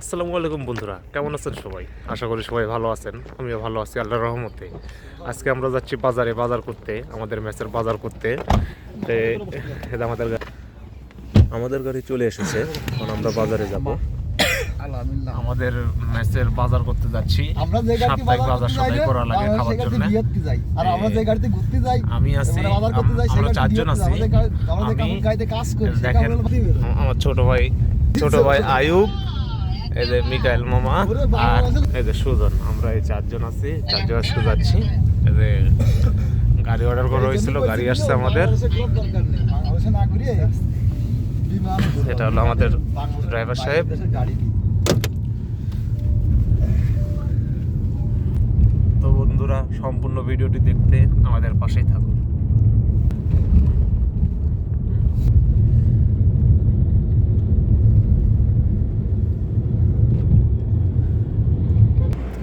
আসসালামু আলাইকুম বন্ধুরা কেমন আছেন সবাই? আশা করি সবাই ভালো আছেন আমিও ভালো আছি আল্লাহর রহমতে। আজকে আমরা যাচ্ছি বাজারে বাজার করতে আমাদের ম্যাচের বাজার করতে। আমাদের আমাদের গাড়ি চলে এসেছে এখন আমরা বাজারে যাব। আমাদের ম্যাচের বাজার করতে যাচ্ছি আমরা যে গাড়িতে সাপ্তাহিক বাজার যাই করা লাগে খাওয়ার জন্য। আর আমরা যে গাড়িতে ঘুরতে যাই আমি আছি আমরা চারজন আছি। আমি দেখেন। আমার ছোট ভাই ছোট ভাই আয়ুব। এই যে মিকাইল মামা আর যে সুজন, আমরা এই চারজন আছি, চারজন আজকে যাচ্ছি। এই যে গাড়ি অর্ডার করা হয়েছিল, গাড়ি আসছে আমাদের। এটা হলো আমাদের ড্রাইভার সাহেব। তো বন্ধুরা, সম্পূর্ণ ভিডিওটি দেখতে আমাদের পাশেই থাকুন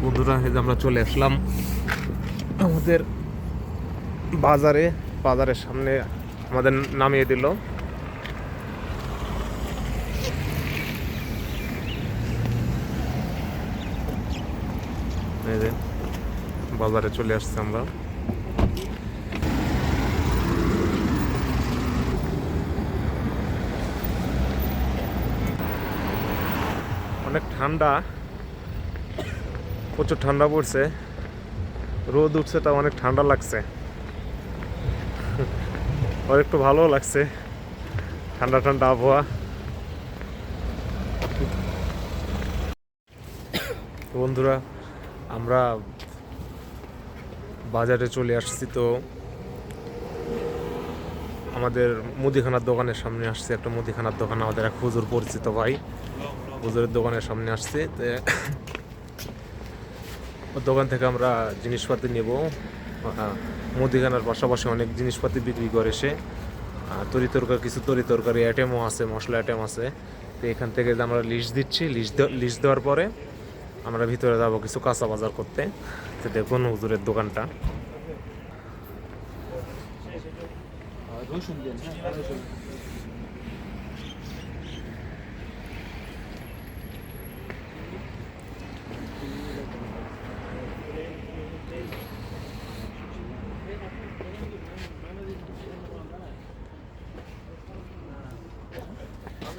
বন্ধুরা এই আমরা চলে আসলাম আমাদের বাজারে, বাজারের সামনে আমাদের নামিয়ে দিল। বাজারে চলে আসছি আমরা। অনেক ঠান্ডা। প্রচুর ঠান্ডা পড়ছে। রোদ উঠছে তা অনেক ঠান্ডা লাগছে। আর একটু ভালো লাগছে। ঠান্ডা ঠান্ডা আবহাওয়া। বন্ধুরা, আমরা বাজারে চলে আসছি তো। আমাদের মুদিখানার দোকানের সামনে আসছে। একটা মুদিখানার দোকান আমাদের এক হুজুর পরিচিত ভাই। হুজুরের দোকানের সামনে আসছে। দোকান থেকে আমরা জিনিসপাতি নেব। মুদিখানার পাশাপাশি অনেক জিনিসপাতি বিক্রি করে সে। তরি তরকারি কিছু তরি তরকারি আইটেমও আছে, মশলা আইটেম আছে। তো এখান থেকে আমরা লিস্ট দিচ্ছি লিস্ট লিস্ট দেওয়ার পরে আমরা ভিতরে যাব কিছু কাঁচা বাজার করতে। তো দেখুন হুজুরের দোকানটা। রসুন দেন, হ্যাঁ, রসুন। বাংলা কথা বলতেছি, এটা ভুয়া। এই বাংলাদেশটা আগে যখন এই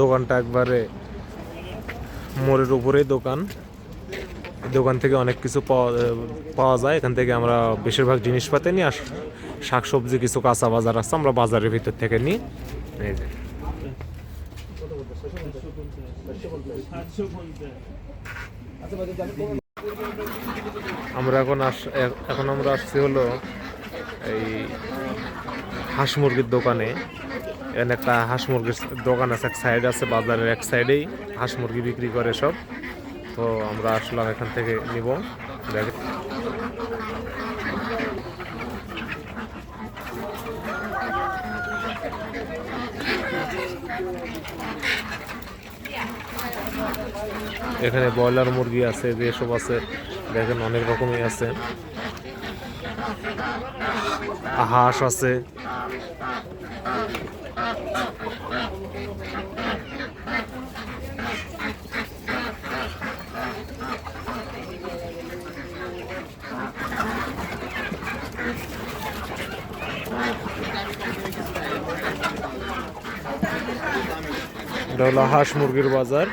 দোকানটা একবারে মোড়ের উপরেই দোকান। দোকান থেকে অনেক কিছু পাওয়া পাওয়া যায়। এখান থেকে আমরা বেশিরভাগ জিনিসপাতি নিই আর শাকসবজি, কিছু কাঁচা বাজার আছে, আমরা বাজারের ভিতর থেকে নিই। এই যে। আমরা এখন আস এখন আমরা আসছি হলো এই হাঁস মুরগির দোকানে। এখানে একটা হাঁস মুরগির দোকান আছে, এক সাইড আছে, বাজারের এক সাইডেই হাঁস মুরগি বিক্রি করে সব। তো আমরা আসলাম এখান থেকে নিব। এখানে ব্রয়লার মুরগি আছে যে সব আছে, দেখেন অনেক রকমই আছে। হাঁস আছে। এটা হলো হাঁস মুরগির বাজার।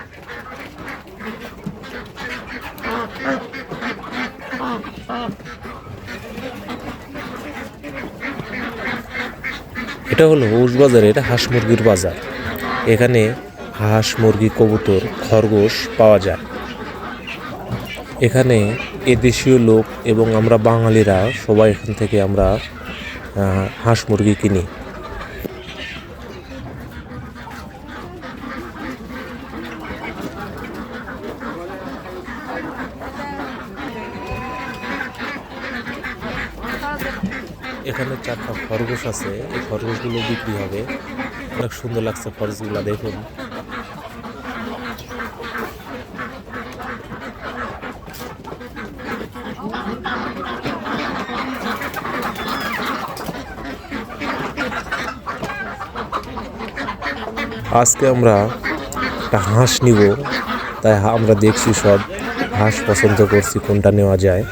এটা হলো বাজারের হাঁস মুরগির বাজার। এখানে হাঁস, মুরগি, কবুতর, খরগোশ পাওয়া যায়। এখানে এদেশীয় লোক এবং আমরা বাঙালিরা সবাই এখান থেকে আমরা হাঁস মুরগি কিনি। এখানে চারটা খরগোশ আছে। এই খরগোশগুলো বিক্রি হবে। অনেক সুন্দর লাগছে খরচগুলো দেখুন। আজকে আমরা একটা হাঁস নিব। তাই আমরা দেখছি সব হাঁস পছন্দ করছি, কোনটা নেওয়া যায়।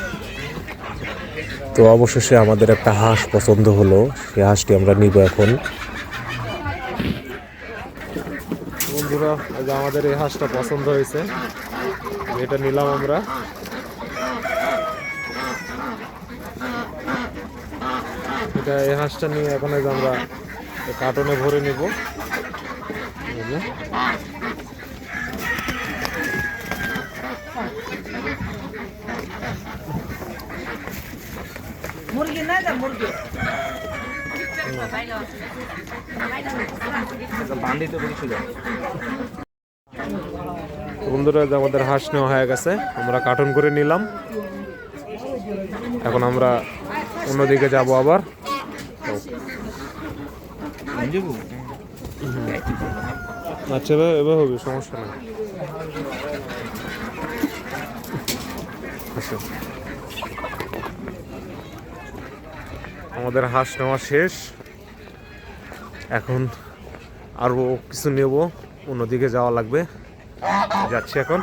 তো অবশেষে আমাদের একটা হাঁস পছন্দ হলো, সেই হাঁসটি আমরা নিব এখন। বন্ধুরা আমাদের এই হাঁসটা পছন্দ হয়েছে। এটা নিলাম আমরা। এটা এই হাঁসটা নিয়ে এখন আমরা কার্টনে ভরে নিব বুঝলে? মুরগি না যা মুরগি তো বন্ধুরা এই আমাদের হাঁস নেওয়া হয়ে গেছে আমরা কার্টন করে নিলাম। এখন আমরা অন্যদিকে যাব আবার। আচ্ছা এবার এবার হবে সমস্যা নেই। আচ্ছা। আমাদের হাঁস নেওয়া শেষ। এখন আরও কিছু নেব অন্যদিকে যাওয়া লাগবে। যাচ্ছি এখন।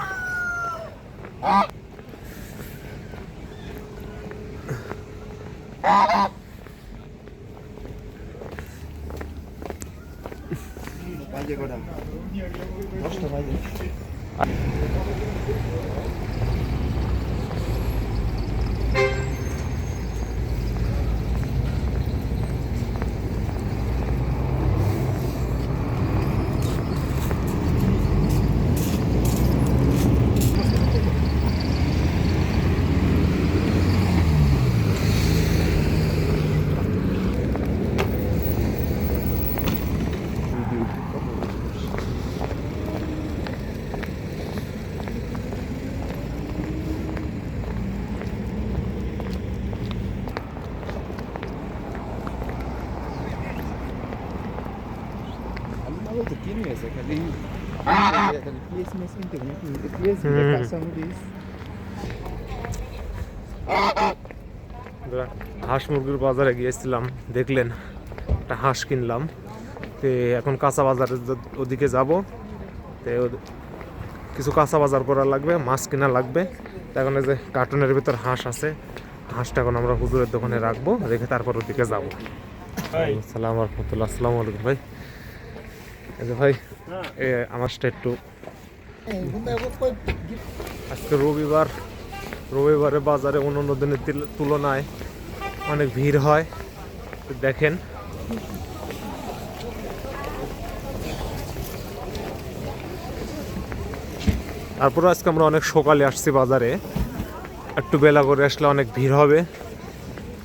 আমরা হাঁস মুরগির বাজারে গিয়েছিলাম দেখলেন একটা হাঁস কিনলাম। তো এখন কাঁচা বাজারের ওদিকে যাব। তো কিছু কাঁচা বাজার করা লাগবে মাছ কিনা লাগবে। এখন যে কার্টুনের ভিতর হাঁস আছে হাঁসটা এখন আমরা হুজুরের দোকানে রাখব রেখে তারপর ওদিকে যাব। সালাম রহমতুল্লাহ আসসালামু আলাইকুম ভাই। ভাই এ আমারটা একটু আজকে রবিবার। রবিবারে বাজারে অন্যান্য দিনের তিল- তুলনায় অনেক ভিড় হয়। দেখেন। তারপরে আজকে আমরা অনেক সকালে আসছি বাজারে। একটু বেলা করে আসলে অনেক ভিড় হবে।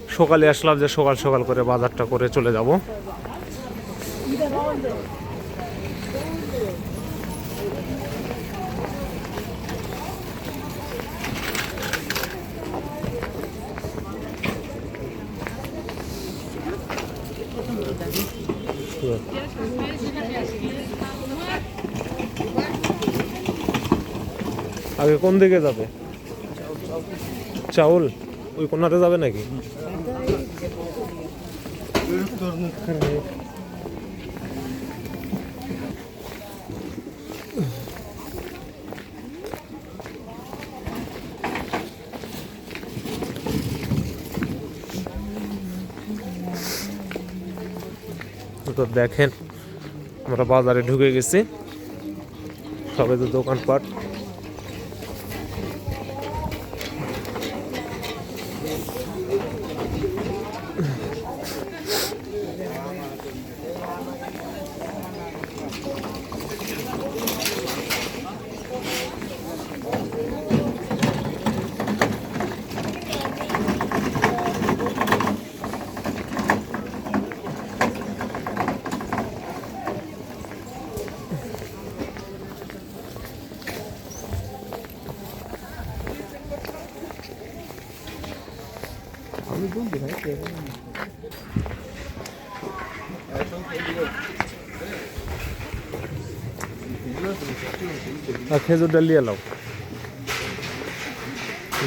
সকালে আসলাম যে সকাল সকাল করে বাজারটা করে চলে যাব। আগে কোন দিকে যাবে? চাউল? ওই কোনাতে যাবে নাকি? দেখেন। আমরা বাজারে ঢুকে গেছি। সবে তো দোকানপাট আমি বলছি ভাই আর খেজুর ডাল নিয়ে এলাও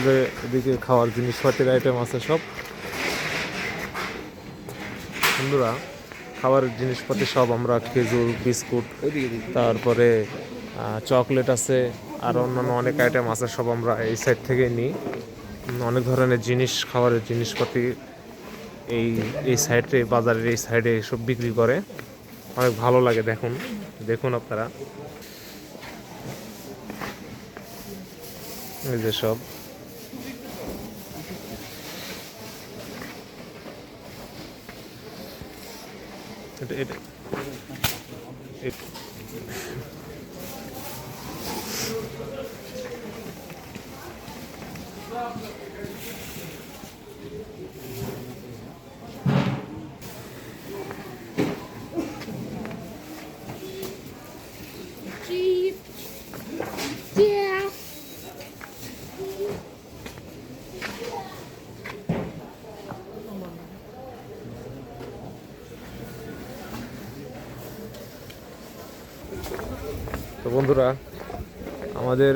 যে এদিকে খাওয়ার জিনিসপাতির আইটেম আছে সব। বন্ধুরা, খাওয়ার জিনিসপাতি সব আমরা খেজুর, বিস্কুট, তারপরে চকলেট আছে, আর অন্যান্য অনেক আইটেম আছে সব আমরা এই সাইড থেকে নিই। অনেক ধরনের জিনিস খাবারের জিনিসপাতি এই এই সাইডে বাজারের এই সাইডে সব বিক্রি করে। অনেক ভালো লাগে দেখুন দেখুন আপনারা। এই যে সব। এটা এটা তো বন্ধুরা, আমাদের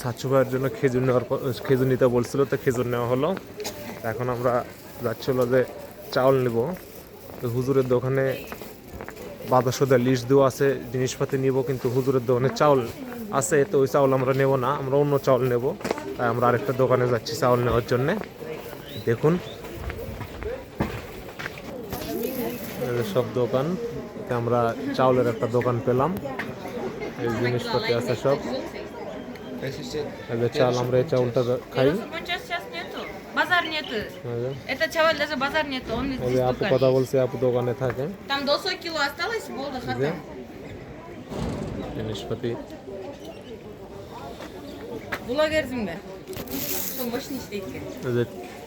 সাচ্চু ভাইয়ের জন্য খেজুর নেওয়ার খেজুর নিতে বলছিল, তো খেজুর নেওয়া হলো। এখন আমরা যাচ্ছিল যে চাউল নেব। তো হুজুরের দোকানে বাধা সোদা লিস্ট দেওয়া আছে, জিনিসপাতি নিব, কিন্তু হুজুরের দোকানে চাউল আছে, তো ওই চাউল আমরা নেব না, আমরা অন্য চাউল নেব। তাই আমরা আরেকটা দোকানে যাচ্ছি চাউল নেওয়ার জন্যে। দেখুন। সব দোকান আমরা চাউলের একটা দোকান পেলাম। Евгений Шпатя Сашоп. Это чалам реча унта кай. сейчас нету. Базар нету. Это чаваль даже базар нету. Он здесь только. Вы куда волсе, आप दुकाने था क्या? Там 200 кило осталось, бол хата. Nişpati. Bula gerzim ben. Son başını işteyken. Evet.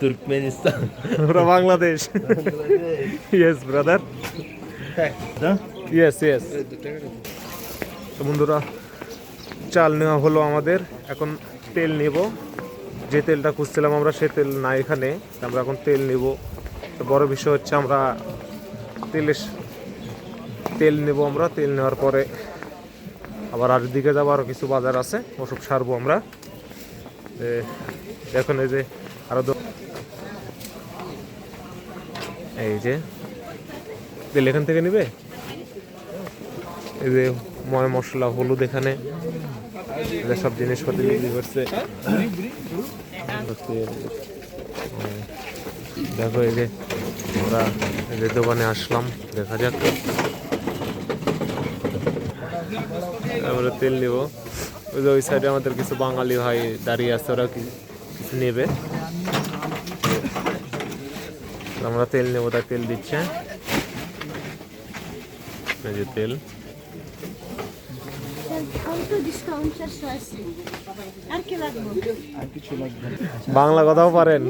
Turkmenistan ওরা Bangladesh yes brother yes yes তো বন্ধুরা চাল নেওয়া হলো আমাদের। এখন তেল নেব। যে তেলটা খুঁজছিলাম আমরা সে তেল না এখানে। আমরা এখন তেল নেব। তো বড় বিষয় হচ্ছে আমরা তেলের তেল নেব আমরা। তেল নেওয়ার পরে আবার আর দিকে যাব আরও কিছু বাজার আছে। ওসব সারবো আমরা। এখন এই যে এই যে, তেল এখান থেকে নিবে? এই যে ময় মশলা, হলুদ এখানে। সব জিনিসপত্র বিক্রি করছে। দেখো এই যে আমরা এই যে দোকানে আসলাম, দেখা যাক। আমরা তেল নিব। ওই যে ওই সাইডে আমাদের কিছু বাঙালি ভাই দাঁড়িয়ে আছে, ওরা কিছু নেবে? আমরা তেল নেব তাই তেল দিচ্ছে। তেল। বাংলা কথাও পারেন।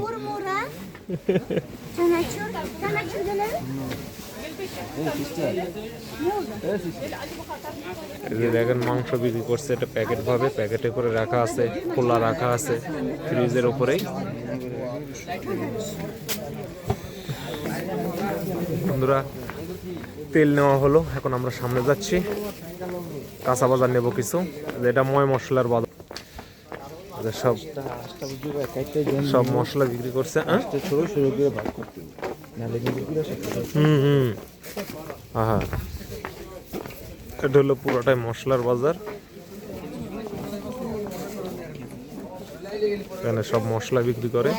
দেখেন মাংস বিক্রি করছে, এটা প্যাকেট ভাবে প্যাকেটে করে রাখা আছে, খোলা রাখা আছে ফ্রিজের উপরেই বন্ধুরা, তেল নেওয়া হলো, এখন আমরা সামনে যাচ্ছি। কাঁচা বাজার নেব কিছু। এটা ময় মশলার বাজার। সব সব মশলা বিক্রি করছে হ্যাঁ হয়ে। হুম হুম। আহা। এটা হলো পুরোটাই মশলার বাজার। এখানে সব মশলা বিক্রি করে।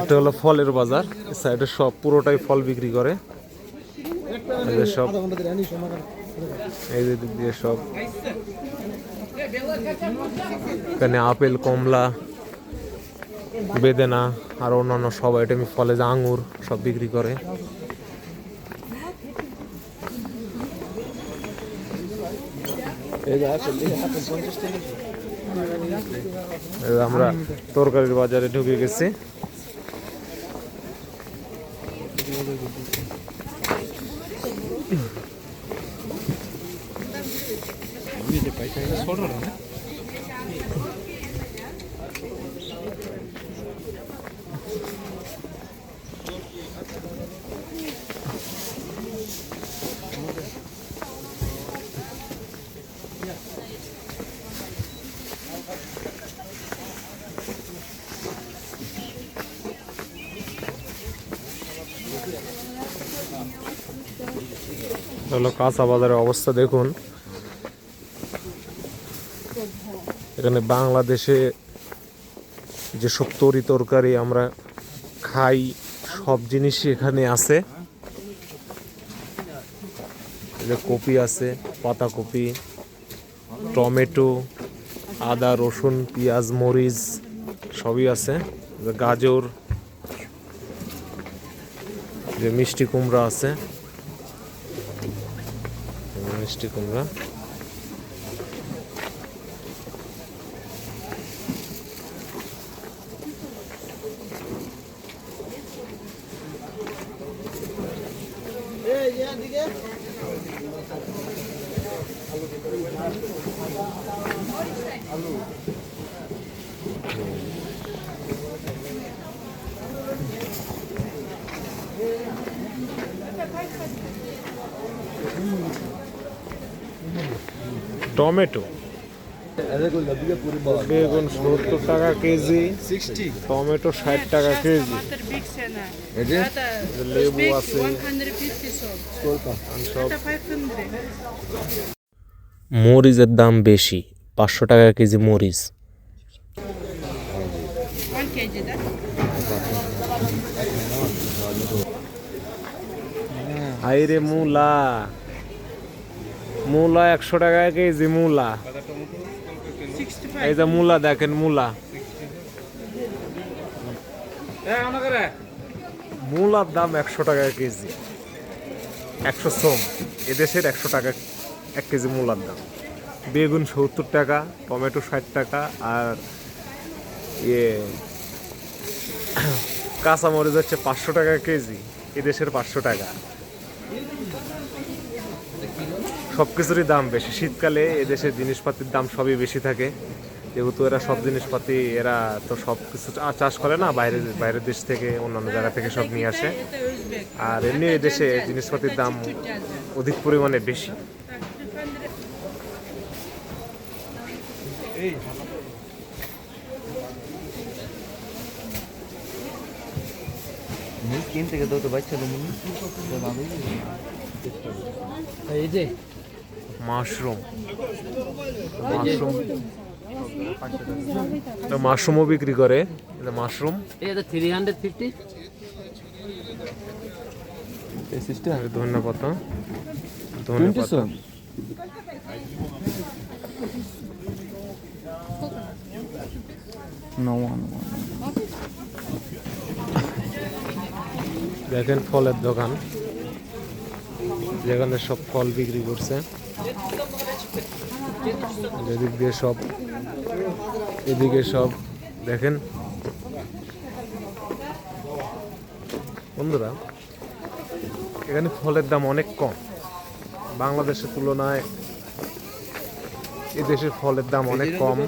এটা হলো ফলের বাজার। সাইডে সব পুরোটাই ফল বিক্রি করে। সব দিয়ে সব। এখানে আপেল, কমলা, বেদেনা, আর অন্যান্য সব আইটেমই ফলে যে আঙুর সব বিক্রি করে। আমরা তরকারির বাজারে ঢুকে গেছি। হলো কাঁচা বাজারের অবস্থা, দেখুন। এখানে বাংলাদেশে যেসব তরি তরকারি আমরা খাই, সব জিনিসই এখানে আছে। কপি আছে, পাতাকপি, টমেটো, আদা, রসুন, পেঁয়াজ, মরিচ, সবই আছে। গাজর যে মিষ্টি কুমড়া আছে। মিষ্টি কুমড়া। টমেটো। বেগুন সত্তর টাকা কেজি টমেটো ষাট টাকা কেজি। লেবু আছে। মরিচের দাম বেশি পাঁচশো টাকা কেজি মরিচ। আইরে মুলা। মূলা একশো টাকা কেজি, মূলা। এই যে মূলা দেখেন, মূলা। মূলার দাম একশো টাকা কেজি। একশো সোম এদেশের একশো টাকা, এক কেজি মূলার দাম। বেগুন সত্তর টাকা, টমেটো ষাট টাকা, আর ইয়ে কাঁচামরিচ হচ্ছে পাঁচশো টাকা কেজি। এদেশের পাঁচশো টাকা। সব কিছুরই দাম বেশি। শীতকালে এদেশের জিনিসপাতির দাম সবই বেশি থাকে। যেহেতু এরা সব জিনিসপাতি এরা তো সব কিছু চাষ করে না বাইরে বাইরের দেশ থেকে অন্যান্য জায়গা থেকে সব নিয়ে আসে। আর এমনি এদেশে জিনিসপাতির দাম অধিক পরিমাণে বেশি। তো বাচ্চা এই যে মাশরুম। মাশরুম। মাশরুমও বিক্রি করে। এটা মাশরুম। এটা থ্রি হান্ড্রেড ফিফটি এই সিস্টেম ধন্যবাদ No one, one. দেখেন ফলের দোকান। যেখানে সব ফল বিক্রি করছে। এদিক দিয়ে সব, এদিকে সব, দেখেন। বন্ধুরা, এখানে ফলের দাম অনেক কম। বাংলাদেশের তুলনায় এদেশের ফলের দাম অনেক কম।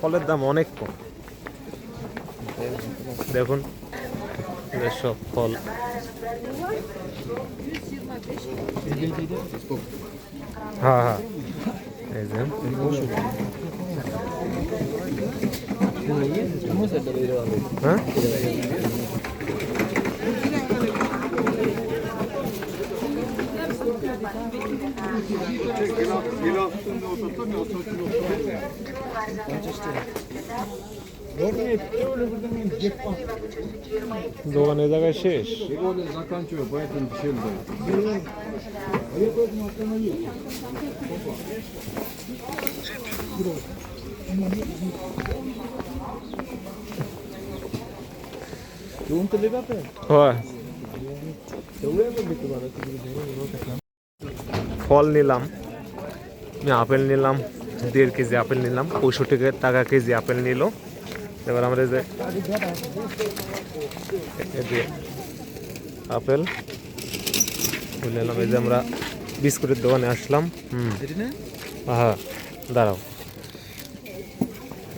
ফলের দাম অনেক কম। দেখুন সব ফল। Ha ha. Ezem. Ha? Çek, bir hafta, bir hafta oturtamıyor, oturtamıyor. Ba, pe? হয় ফল নিলাম আপেল নিলাম দেড় কেজি আপেল নিলাম পঁয়ষট্টি টাকা কেজি আপেল নিল এবার আমরা এই যে আপেল ওই নিলাম এই যে আমরা বিস্কুটের দোকানে আসলাম। হুম। হ্যাঁ দাঁড়াও।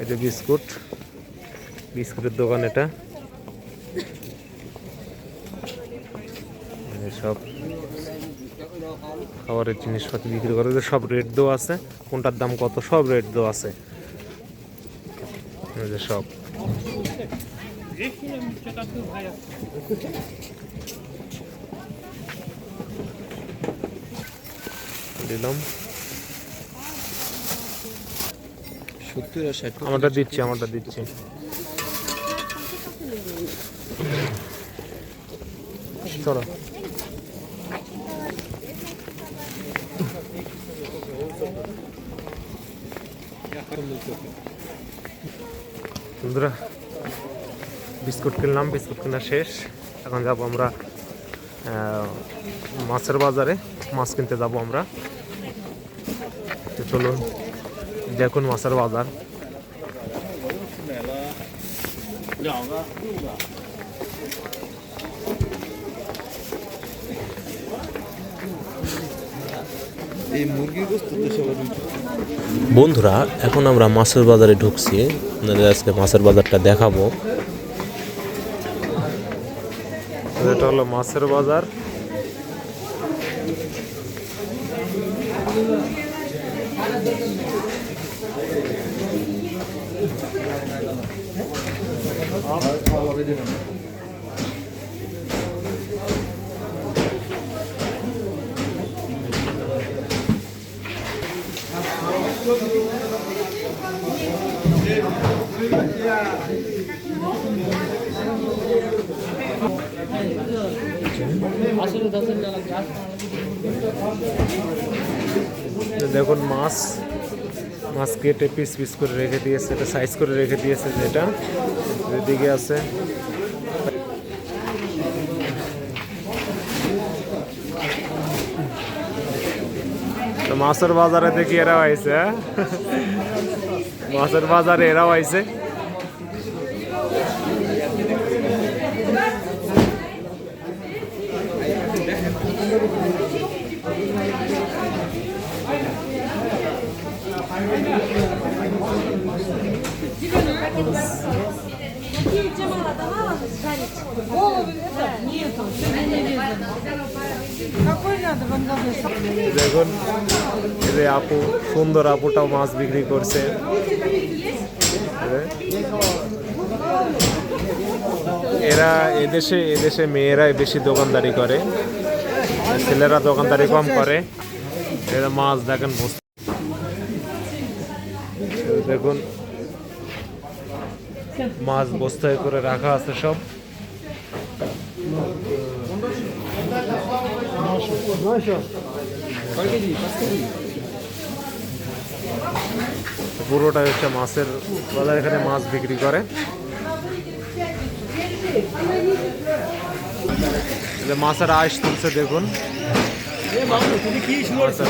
এই যে বিস্কুট বিস্কুটের দোকান এটা। সব খাবারের জিনিসপাতি বিক্রি করে যে সব রেট দেওয়া আছে। কোনটার দাম কত সব রেট দেওয়া আছে। যে সব। দিলাম। সত্তর আর ষাট আমারটা দিচ্ছি আমারটা দিচ্ছি। চলো। বন্ধুরা, বিস্কুট কিনলাম, বিস্কুট কেনা শেষ। এখন যাব আমরা মাছের বাজারে, মাছ কিনতে যাব আমরা। চলুন, দেখুন মাছের বাজার। এই মুরগির গোস্ত তো সবার বন্ধুরা, এখন আমরা মাছের বাজারে ঢুকছি। আপনাদের আজকে মাছের বাজারটা দেখাবো। এটা হলো মাছের বাজার। তো দেখুন, মাছ মাছ কেটে পিস পিস করে রেখে দিয়েছে, এটা সাইজ করে রেখে দিয়েছে যেটা। এদিকে আছে। তো মাছের বাজারে দেখি এরাও আইছে হ্যাঁ? মাছের বাজারে এরাও আইছে দেখুন, এই আপু, সুন্দর আপুটাও মাছ বিক্রি করছে। এরা এদেশে এদেশে মেয়েরাই বেশি দোকানদারি করে। ছেলেরা দোকানদারি কম করে। এরা মাছ দেখেন দেখুন মাছ বস্তায় করে রাখা আছে সব। পুরোটাই হচ্ছে মাছের বাজার, এখানে মাছ বিক্রি করে। মাছের আইস তুলছে, দেখুন।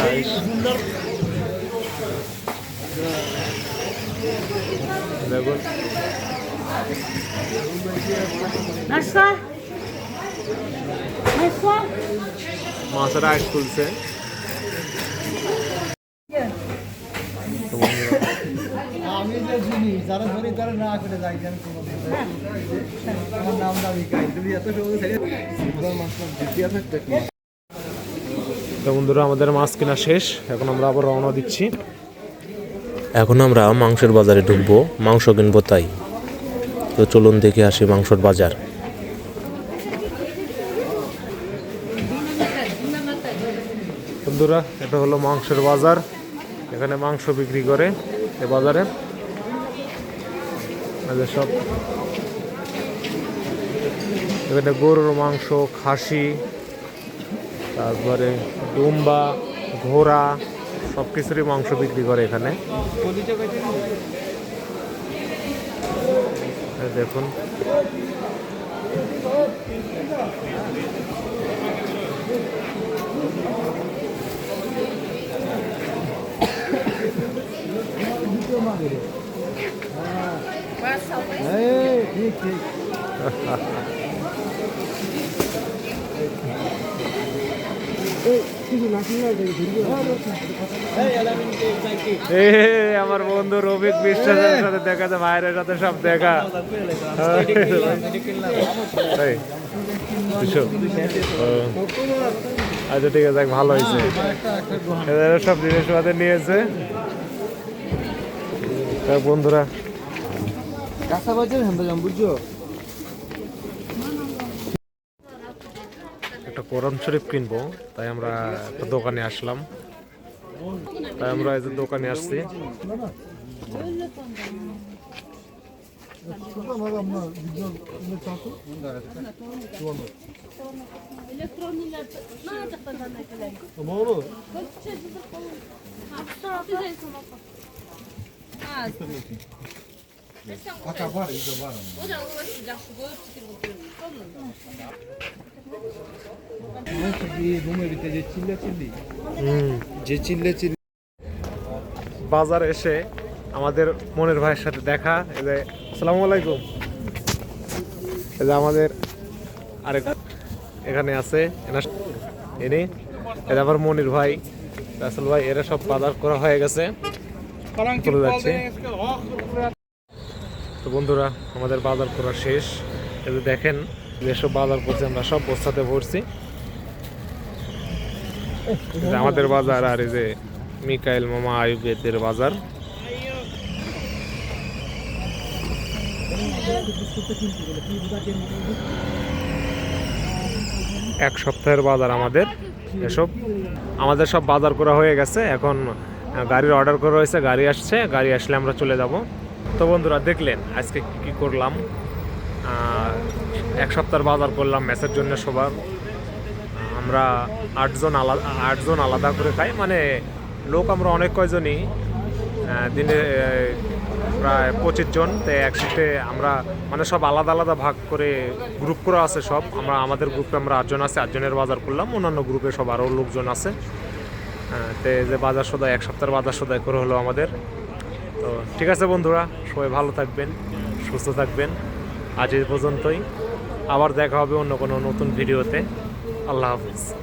আইস। দেখুন? মাছের তো বন্ধুরা, আমি যে চিনি যারা ধরি তারা না করে যাই আমি আমার নাম দাবি কাই তুমি এত তো বন্ধুরা আমাদের মাছ কেনা শেষ। এখন আমরা আবার রওনা দিচ্ছি। এখন আমরা মাংসের বাজারে ঢুকবো। মাংস কিনবো তাই। তো চলুন দেখে আসি মাংসর বাজার। বন্ধুরা, এটা হলো মাংসের বাজার। এখানে মাংস বিক্রি করে এ বাজারে। সব। এখানে গরুর মাংস, খাসি, তারপরে ডুম্বা ঘোড়া সব কিছুরই মাংস বিক্রি করে এখানে। দেখুন এই, ঠিক ঠিক এ আমার বন্ধু রবিক বিশ্বাসের সাথে দেখা যায় ভাইয়ের সাথে সব দেখা। আচ্ছা ঠিক আছে ভালো হয়েছে। সব জিনিসপাতি নিয়েছে। তা বন্ধুরা। হ্যাঁ বুঝছ? কোরআন শরীফ কিনবো, তাই আমরা একটা দোকানে আসলাম। তাই আমরা এই যে দোকানে আসছি। রুমের ভিতরে বাজার এসে আমাদের মনের ভাইয়ের সাথে দেখা, এই আলাইকুম। আমাদের আরেক এখানে আছে ইনি এটা আবার মনির ভাই, রাসেল ভাই, এরা সব বাজার করা হয়ে গেছে। চলে যাচ্ছে। তো বন্ধুরা, আমাদের বাজার করা শেষ। যে দেখেন যেসব বাজার করছি, আমরা সব বস্তাতে ভরছি। আমাদের বাজার আর এই যে মিকাইল মামা আয়ুবেদের বাজার। এক সপ্তাহের বাজার আমাদের, এসব। আমাদের সব বাজার করা হয়ে গেছে, এখন গাড়ির অর্ডার করা হয়েছে, গাড়ি আসছে, গাড়ি আসলে আমরা চলে যাব। তো বন্ধুরা, দেখলেন আজকে কি কি করলাম। এক সপ্তাহের বাজার করলাম ম্যাচের জন্য সবার। আমরা আটজন আলাদা আটজন আলাদা করে খাই। মানে লোক আমরা অনেক কয়জনই দিনে প্রায় পঁচিশ জন। তো একসাথে আমরা মানে সব আলাদা আলাদা ভাগ করে গ্রুপ করা আছে সব। আমরা, আমাদের গ্রুপে আমরা আটজন আছে, আটজনের বাজার করলাম। অন্যান্য গ্রুপে সব আরও লোকজন আছে। তো যে বাজার সদায় এক সপ্তাহের বাজার সদায় করে হলো আমাদের। তো ঠিক আছে বন্ধুরা, সবাই ভালো থাকবেন, সুস্থ থাকবেন। আজ এই পর্যন্তই। আবার দেখা হবে অন্য কোনো নতুন ভিডিওতে। আল্লাহ হাফিজ।